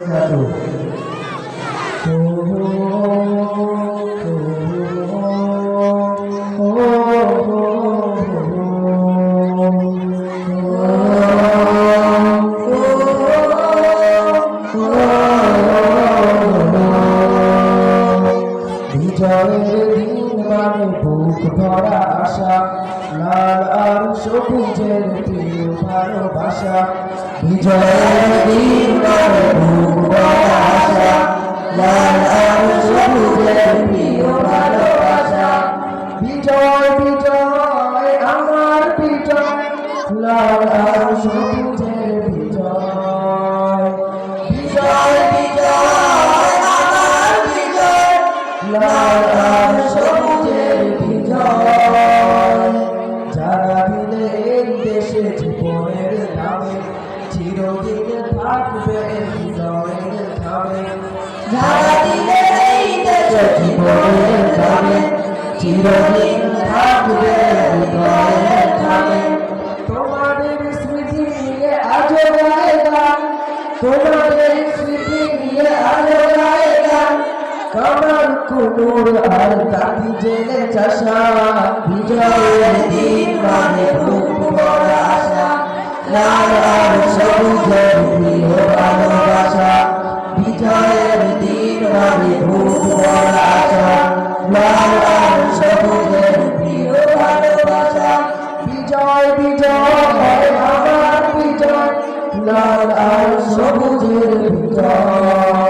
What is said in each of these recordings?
বিজয়ের মানে বুক ভরা আশা লাল আর সবুজের প্রিয় ভালোবাসা বিজয়ের দিন বুক ভরা আশা লাল আর সবুজের প্রিয় ভালোবাসা বিজয় বিজয়, আমার বিজয়। লাল আর সবুজের লাল আর সবুজের বিজয় যারা দিলে এই দেশে জীবনের নামে, চিরদিন থাকবে হৃদয়ের ধামে যারা দিলে এই দেশে জীবনের নামে, চিরদিন থাকবে হৃদয়ের ধামে তোমাদের স্মৃতি নিয়ে আজও গায়ে গান, তোমাদের স্মৃতি নিয়ে গায়ে গান কামার আর তাঁতি জেলে চাষা, বিজয়ের দিন মানে খুব আশা। লাল আর সবুজের প্রিয় ভালোবাসা, বিজয়ের দিন মানে খুব বড় আশা। লাল আর সবুজের প্রিয় ভালোবাসা, বিজয় বিজয় আমার বিজয়। লাল আর সবুজের বিজয়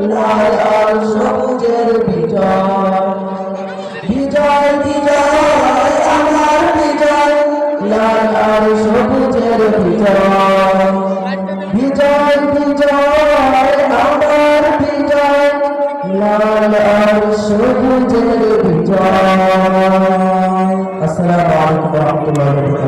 লাল আর সবুজের বিজয়। বিজয় বিজয়, আমার বিজয়। লাল আর সবুজের বিজয়। বিজয় বিজয়, আমার বিজয়। লাল আর সবুজের বিজয়। আসসালামু